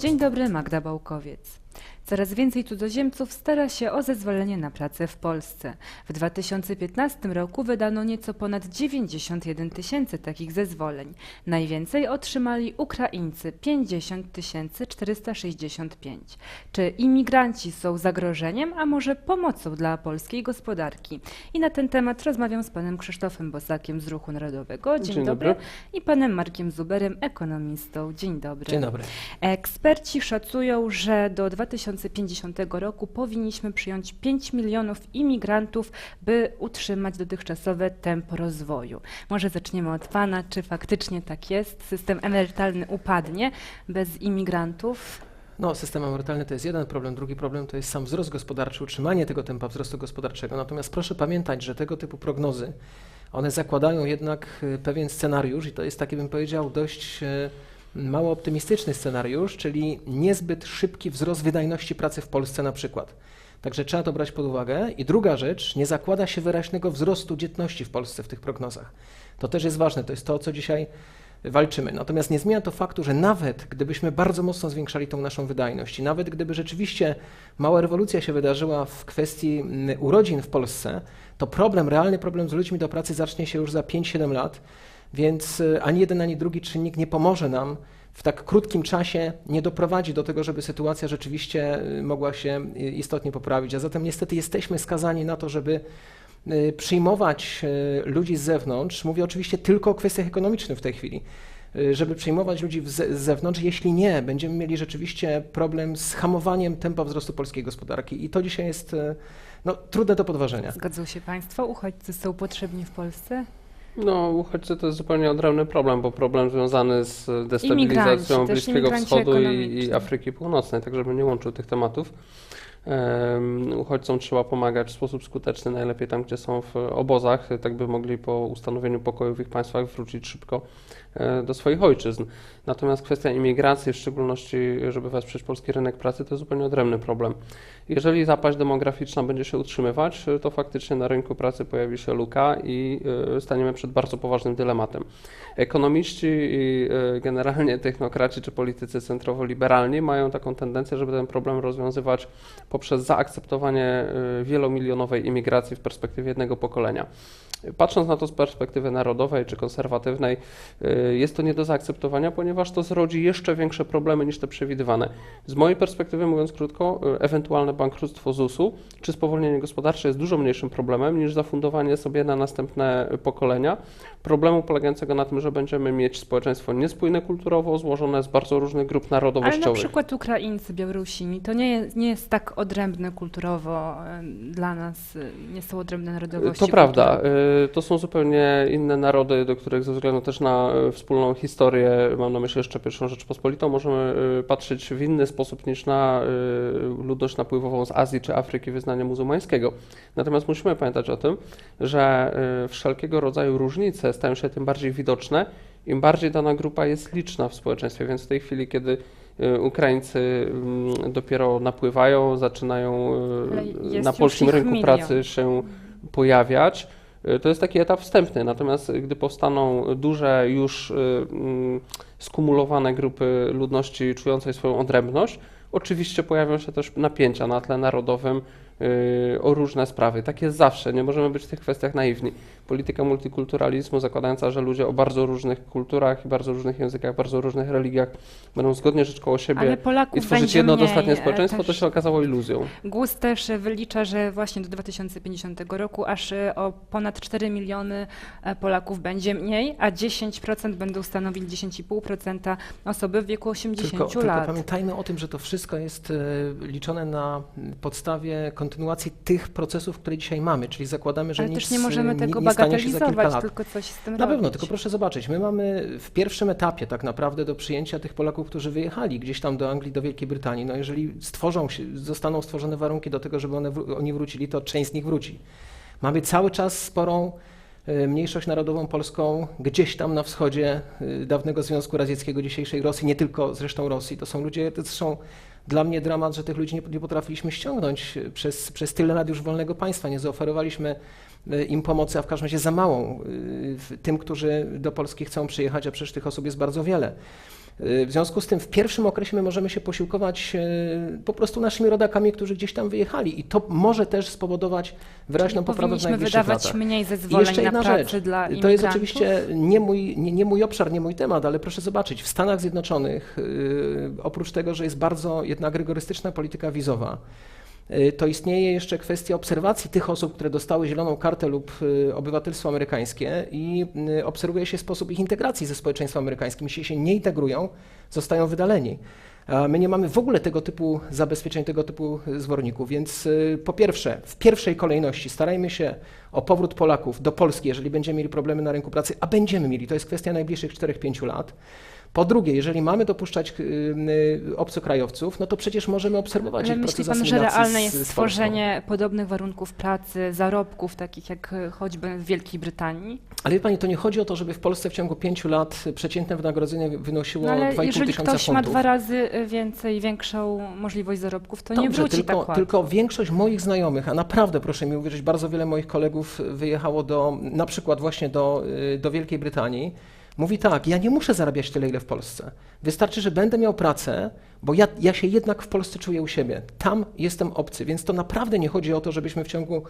Dzień dobry, Magda Bałkowiec. Coraz więcej cudzoziemców stara się o zezwolenie na pracę w Polsce. W 2015 roku wydano nieco ponad 91 tysięcy takich zezwoleń. Najwięcej otrzymali Ukraińcy 50 465. Czy imigranci są zagrożeniem, a może pomocą dla polskiej gospodarki? I na ten temat rozmawiam z panem Krzysztofem Bosakiem z Ruchu Narodowego. Dzień, Dzień dobry. dobry. I panem Markiem Zuberem, ekonomistą. Dzień dobry. Dzień dobry. Eksperci szacują, że do 2050 roku powinniśmy przyjąć 5 milionów imigrantów, by utrzymać dotychczasowe tempo rozwoju. Może zaczniemy od Pana, czy faktycznie tak jest? System emerytalny upadnie bez imigrantów? No, system emerytalny to jest jeden problem, drugi problem to jest sam wzrost gospodarczy, utrzymanie tego tempa wzrostu gospodarczego. Natomiast proszę pamiętać, że tego typu prognozy, one zakładają jednak y, pewien scenariusz i to jest taki, bym powiedział, dość y, mało optymistyczny scenariusz, czyli niezbyt szybki wzrost wydajności pracy w Polsce na przykład. Także trzeba to brać pod uwagę. I druga rzecz, nie zakłada się wyraźnego wzrostu dzietności w Polsce w tych prognozach. To też jest ważne, to jest to, co dzisiaj walczymy. Natomiast nie zmienia to faktu, że nawet gdybyśmy bardzo mocno zwiększali tą naszą wydajność i nawet gdyby rzeczywiście mała rewolucja się wydarzyła w kwestii mm, urodzin w Polsce, to problem, realny problem z ludźmi do pracy zacznie się już za 5-7 lat, więc y, ani jeden, ani drugi czynnik nie pomoże nam w tak krótkim czasie nie doprowadzi do tego, żeby sytuacja rzeczywiście y, mogła się y, istotnie poprawić. A zatem niestety jesteśmy skazani na to, żeby przyjmować ludzi z zewnątrz. Mówię oczywiście tylko o kwestiach ekonomicznych w tej chwili. Żeby przyjmować ludzi z zewnątrz, jeśli nie, będziemy mieli rzeczywiście problem z hamowaniem tempa wzrostu polskiej gospodarki. I to dzisiaj jest no, trudne do podważenia. Zgadzą się Państwo? Uchodźcy są potrzebni w Polsce? No, uchodźcy to jest zupełnie odrębny problem, bo problem związany z destabilizacją Bliskiego Wschodu i, i Afryki Północnej, tak żeby nie łączył tych tematów. Uchodźcom trzeba pomagać w sposób skuteczny, najlepiej tam, gdzie są w obozach, tak by mogli po ustanowieniu pokoju w ich państwach wrócić szybko e, do swoich ojczyzn. Natomiast kwestia imigracji, w szczególności żeby wesprzeć polski rynek pracy, to jest zupełnie odrębny problem. Jeżeli zapaść demograficzna będzie się utrzymywać, e, to faktycznie na rynku pracy pojawi się luka i e, staniemy przed bardzo poważnym dylematem. Ekonomiści i generalnie technokraci czy politycy centrowo-liberalni mają taką tendencję, żeby ten problem rozwiązywać poprzez zaakceptowanie e, wielomilionowej imigracji w perspektywie jednego pokolenia. Patrząc na to z perspektywy narodowej czy konserwatywnej, y, jest to nie do zaakceptowania, ponieważ to zrodzi jeszcze większe problemy niż te przewidywane. Z mojej perspektywy, mówiąc krótko, y, ewentualne bankructwo ZUS-u czy spowolnienie gospodarcze jest dużo mniejszym problemem niż zafundowanie sobie na następne pokolenia problemu polegającego na tym, że będziemy mieć społeczeństwo niespójne kulturowo, złożone z bardzo różnych grup Ale na narodowościowych. przykład Ukraińcy, Białorusini, to nie jest, nie jest tak odrębne kulturowo em, dla nas, y, nie są odrębne narodowości. To prawda. To są zupełnie inne narody, do których ze względu też na y, wspólną historię, mam na myśli jeszcze pierwszą Rzeczpospolitą, możemy y, patrzeć w inny sposób niż na y, ludność napływową z Azji czy Afryki wyznania muzułmańskiego. Natomiast musimy pamiętać o tym, że wszelkiego rodzaju różnice stają się tym bardziej widoczne, im bardziej dana grupa jest liczna w społeczeństwie. Więc w tej chwili, kiedy Ukraińcy mm, dopiero napływają, zaczynają na polskim rynku milion. pracy się pojawiać. Y, To jest taki etap wstępny, natomiast gdy powstaną duże, już y, mm, skumulowane grupy ludności czującej swoją odrębność, oczywiście pojawią się też napięcia na tle narodowym o różne sprawy. Tak jest zawsze, nie możemy być w tych kwestiach naiwni. Polityka multikulturalizmu zakładająca, że ludzie o bardzo różnych kulturach i bardzo różnych językach, bardzo różnych religiach będą zgodnie żyć koło siebie i tworzyć jedno dostatnie e, społeczeństwo, to się okazało iluzją. GUS też wylicza, że właśnie do 2050 roku aż e, o ponad 4 miliony e, Polaków będzie mniej, a 10% będą stanowić 10,5% osoby w wieku 80 Tylko, tylko lat. pamiętajmy o tym, że to wszystko jest liczone na podstawie kontynuacji tych procesów, które dzisiaj mamy, czyli zakładamy, że Ale nic też nie możemy tego nie stanie się za kilka bagatelizować, lat. tylko coś z tym Na robić. pewno, tylko proszę zobaczyć, my mamy w pierwszym etapie tak naprawdę do przyjęcia tych Polaków, którzy wyjechali gdzieś tam do Anglii, do Wielkiej Brytanii, no jeżeli stworzą się, zostaną stworzone warunki do tego, żeby one, oni wrócili, to część z nich wróci. Mamy cały czas sporą mniejszość narodową polską gdzieś tam na wschodzie e, dawnego Związku Radzieckiego, dzisiejszej Rosji, nie tylko zresztą Rosji. To są ludzie, to są dla mnie dramat, że tych ludzi nie, nie potrafiliśmy ściągnąć e, przez, przez tyle lat już wolnego państwa. Nie zaoferowaliśmy e, im pomocy, a w każdym razie za małą e, tym, którzy do Polski chcą przyjechać, a przecież tych osób jest bardzo wiele. Y, W związku z tym w pierwszym okresie my możemy się posiłkować y, po prostu naszymi rodakami, którzy gdzieś tam wyjechali i to może też spowodować wyraźną poprawę w najbliższych wydawać latach. mniej I zezwoleń jeszcze na jedna pracę rzecz. dla To jest imigrantów. oczywiście nie mój, nie, nie mój obszar, nie mój temat, ale proszę zobaczyć, w Stanach Zjednoczonych, yy, oprócz tego, że jest bardzo jednak rygorystyczna polityka wizowa, to istnieje jeszcze kwestia obserwacji tych osób, które dostały zieloną kartę lub yy, obywatelstwo amerykańskie i yy, obserwuje się sposób ich integracji ze społeczeństwem amerykańskim. Jeśli się nie integrują, zostają wydaleni. My nie mamy w ogóle tego typu zabezpieczeń, tego typu y, zworników, więc y, po pierwsze, w pierwszej kolejności starajmy się o powrót Polaków do Polski, jeżeli będziemy mieli problemy na rynku pracy, a będziemy mieli, to jest kwestia najbliższych 4-5 lat. Po drugie, jeżeli mamy dopuszczać y, y, obcokrajowców, no to przecież możemy obserwować Ale ich myśli proces pan, że realne jest stworzenie podobnych warunków pracy, zarobków, takich jak choćby w Wielkiej Brytanii? Ale wie Pani, to nie chodzi o to, żeby w Polsce w ciągu pięciu lat przeciętne wynagrodzenie wynosiło No ale 2,5 jeżeli tysiąca ktoś ma funtów. dwa razy e, więcej, większą możliwość zarobków, to nie Dobrze, wróci tylko, tak łatwo. tylko większość moich znajomych, a naprawdę proszę mi uwierzyć, bardzo wiele moich kolegów wyjechało do, na przykład właśnie do, y, do Wielkiej Brytanii, mówi tak, ja nie muszę zarabiać tyle, ile w Polsce. Wystarczy, że będę miał pracę, bo ja, ja się jednak w Polsce czuję u siebie. Tam jestem obcy, więc to naprawdę nie chodzi o to, żebyśmy w ciągu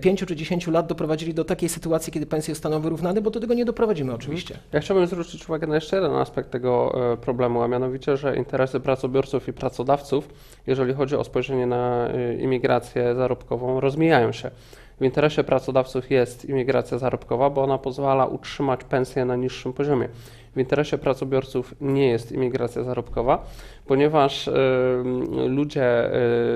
5 czy 10 lat doprowadzili do takiej sytuacji, kiedy pensje zostaną wyrównane, bo do tego nie doprowadzimy oczywiście. Ja chciałbym zwrócić uwagę na jeszcze jeden aspekt tego e, problemu, a mianowicie, że interesy pracobiorców i pracodawców, jeżeli chodzi o spojrzenie na e, imigrację zarobkową, rozmijają się. W interesie pracodawców jest imigracja zarobkowa, bo ona pozwala utrzymać pensję na niższym poziomie. W interesie pracobiorców nie jest imigracja zarobkowa, ponieważ e, ludzie e,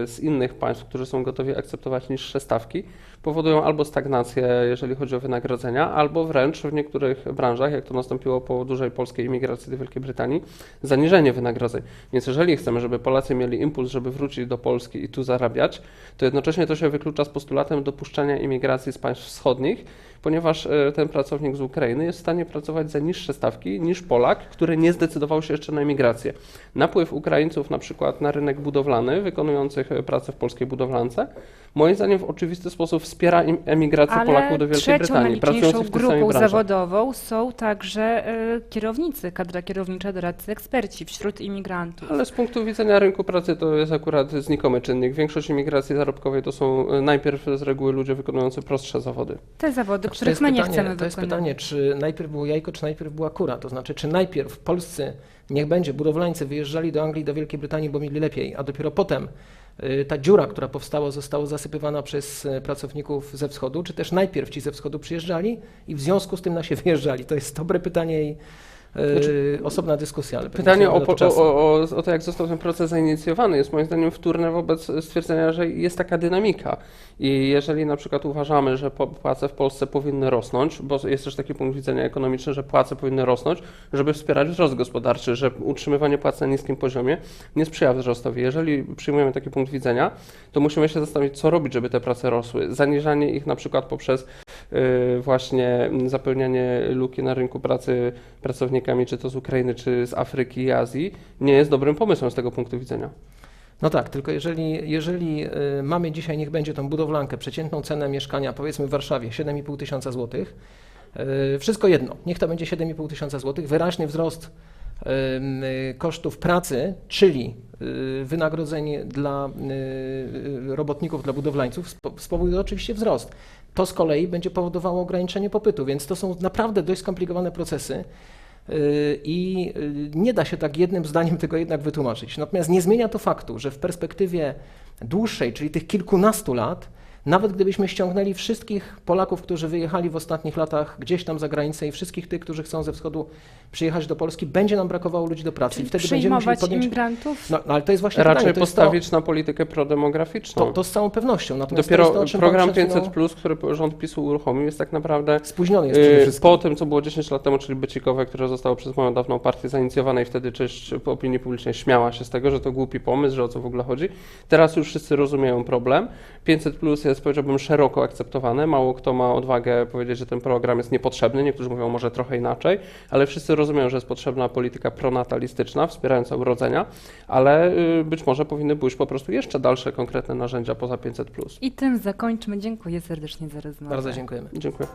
z innych państw, którzy są gotowi akceptować niższe stawki, powodują albo stagnację, jeżeli chodzi o wynagrodzenia, albo wręcz w niektórych branżach, jak to nastąpiło po dużej polskiej imigracji do Wielkiej Brytanii, zaniżenie wynagrodzeń. Więc jeżeli chcemy, żeby Polacy mieli impuls, żeby wrócić do Polski i tu zarabiać, to jednocześnie to się wyklucza z postulatem dopuszczania imigracji z państw wschodnich, ponieważ e, ten pracownik z Ukrainy jest w stanie pracować za niższe stawki niż Polak, który nie zdecydował się jeszcze na imigrację. Napływ Ukraińców na przykład na rynek budowlany, wykonujących pracę w polskiej budowlance, moim zdaniem w oczywisty sposób wspiera emigrację Ale Polaków do Wielkiej Brytanii, pracujących w tych grupą zawodową są także e, kierownicy, kadra kierownicza, doradcy, eksperci wśród imigrantów. Ale z punktu widzenia rynku pracy to jest akurat znikomy czynnik. Większość imigracji zarobkowej to są e, najpierw z reguły ludzie wykonujący prostsze zawody. Te zawody, To których my nie pytanie, chcemy To jest pytanie, czy najpierw było jajko, czy najpierw była kura. To znaczy, czy najpierw polscy, niech będzie, budowlańcy wyjeżdżali do Anglii, do Wielkiej Brytanii, bo mieli lepiej, a dopiero potem y, ta dziura, która powstała, została zasypywana przez y, pracowników ze wschodu, czy też najpierw ci ze wschodu przyjeżdżali i w związku z tym nasi wyjeżdżali? To jest dobre pytanie i y, osobna dyskusja. Ale Pytanie nie o, po, o, o, o to, jak został ten proces zainicjowany, jest moim zdaniem wtórne wobec stwierdzenia, że jest taka dynamika. I jeżeli na przykład uważamy, że płace w Polsce powinny rosnąć, bo jest też taki punkt widzenia ekonomiczny, że płace powinny rosnąć, żeby wspierać wzrost gospodarczy, że utrzymywanie płac na niskim poziomie nie sprzyja wzrostowi. Jeżeli przyjmujemy taki punkt widzenia, to musimy się zastanowić, co robić, żeby te prace rosły. Zaniżanie ich na przykład poprzez właśnie zapełnianie luki na rynku pracy pracownikami, czy to z Ukrainy, czy z Afryki i Azji, nie jest dobrym pomysłem z tego punktu widzenia. No tak, tylko jeżeli, jeżeli y, mamy dzisiaj, niech będzie tą budowlankę, przeciętną cenę mieszkania, powiedzmy w Warszawie 7,5 tysiąca złotych, y, wszystko jedno, niech to będzie 7,5 tysiąca złotych, wyraźny wzrost y, y, kosztów pracy, czyli y, wynagrodzeń dla y, y, robotników, dla budowlańców, spo- spowoduje oczywiście wzrost. To z kolei będzie powodowało ograniczenie popytu, więc to są naprawdę dość skomplikowane procesy. I nie da się tak jednym zdaniem tego jednak wytłumaczyć. Natomiast nie zmienia to faktu, że w perspektywie dłuższej, czyli tych kilkunastu lat, nawet gdybyśmy ściągnęli wszystkich Polaków, którzy wyjechali w ostatnich latach gdzieś tam za granicę i wszystkich tych, którzy chcą ze wschodu przyjechać do Polski, będzie nam brakowało ludzi do pracy Czyli i wtedy będziemy musieli przyjmować podjąć... imigrantów? No, no ale to jest właśnie Raczej pytanie, to jest to, postawić na politykę prodemograficzną. to, to z całą pewnością. Natomiast to Dopiero jest to, program pan przed chwilą- 500, który rząd PiSu uruchomił, jest tak naprawdę Spóźniony jest Yy. Po tym, co było 10 lat temu, czyli Becikowe, które zostało przez moją dawną partię zainicjowane i wtedy część opinii publicznej śmiała się z tego, że to głupi pomysł, że o co w ogóle chodzi. Teraz już wszyscy rozumieją problem. 500 plus jest, powiedziałbym, szeroko akceptowane. Mało kto ma odwagę powiedzieć, że ten program jest niepotrzebny. Niektórzy mówią może trochę inaczej, ale wszyscy rozumieją, że jest potrzebna polityka pronatalistyczna, wspierająca urodzenia, ale yy, być może powinny pójść po prostu jeszcze dalsze konkretne narzędzia poza 500 plus. I tym zakończmy. Dziękuję serdecznie za rozmowę. Bardzo dziękujemy. Dziękuję.